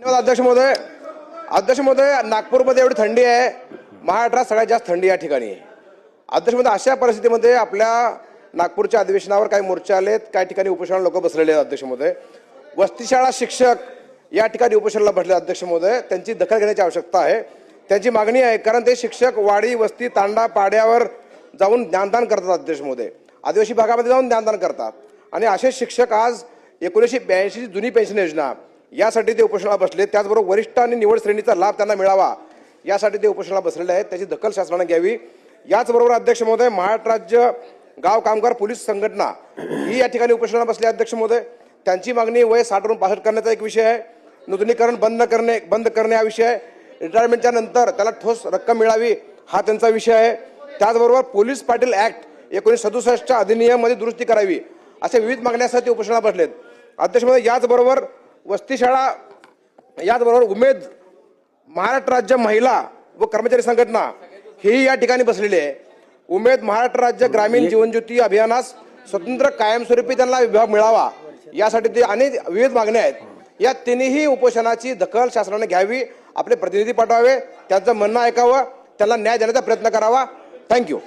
धन्यवाद अध्यक्ष महोदय. अध्यक्ष महोदय नागपूरमध्ये एवढी थंडी आहे. महाराष्ट्रात सगळ्यात जास्त थंडी या ठिकाणी आहे. अध्यक्ष महोदय अशा परिस्थितीमध्ये आपल्या नागपूरच्या अधिवेशनावर काही मोर्चे आलेत. काही ठिकाणी उपोषणाला लोक बसलेले आहेत अध्यक्ष महोदय. वस्तीशाळा शिक्षक या ठिकाणी उपोषणाला बसले अध्यक्ष महोदय. त्यांची दखल घेण्याची आवश्यकता आहे. त्यांची मागणी आहे कारण ते शिक्षक वाडी वस्ती तांडा पाड्यावर जाऊन ज्ञानदान करतात अध्यक्ष महोदय. आदिवासी भागामध्ये जाऊन ज्ञानदान करतात. आणि असे शिक्षक आज एकोणीसशे ब्याऐंशीची जुनी पेन्शन योजना यासाठी ते उपोषणाला बसले. त्याचबरोबर वरिष्ठ आणि निवड श्रेणीचा लाभ त्यांना मिळावा. यासाठी ते उपोषणाला बसलेले आहेत. त्याची दखल शासनाने घ्यावी. याचबरोबर अध्यक्ष महोदय महाराष्ट्र राज्य गाव कामगार पोलीस संघटना ही या ठिकाणी उपोषणाला बसली अध्यक्ष महोदय. त्यांची मागणी वय साठवरून पासष्ट करण्याचा एक विषय आहे. नूतनीकरण बंद करणे बंद करणे हा विषय आहे. रिटायरमेंटच्या नंतर त्याला ठोस रक्कम मिळावी हा त्यांचा विषय आहे. त्याचबरोबर पोलीस पाटील ॲक्ट एकोणीसशे सदुसष्टच्या अधिनियममध्ये दुरुस्ती करावी अशा विविध मागण्यासाठी उपोषणाला बसलेत. अध्यक्ष महोदय याचबरोबर वस्तीशाळा याचबरोबर उमेद महाराष्ट्र राज्य महिला व कर्मचारी संघटना ही या ठिकाणी बसलेली आहे. उमेद महाराष्ट्र राज्य ग्रामीण जीवनज्योती अभियानास स्वतंत्र कायमस्वरूपी त्यांना विभाग मिळावा यासाठी ते अनेक विविध मागण्या आहेत. या तिन्ही उपोषणाची दखल शासनाने घ्यावी आपले प्रतिनिधी पाठवावे त्यांचं म्हणणं ऐकावं त्यांना न्याय देण्याचा प्रयत्न करावा. थँक्यू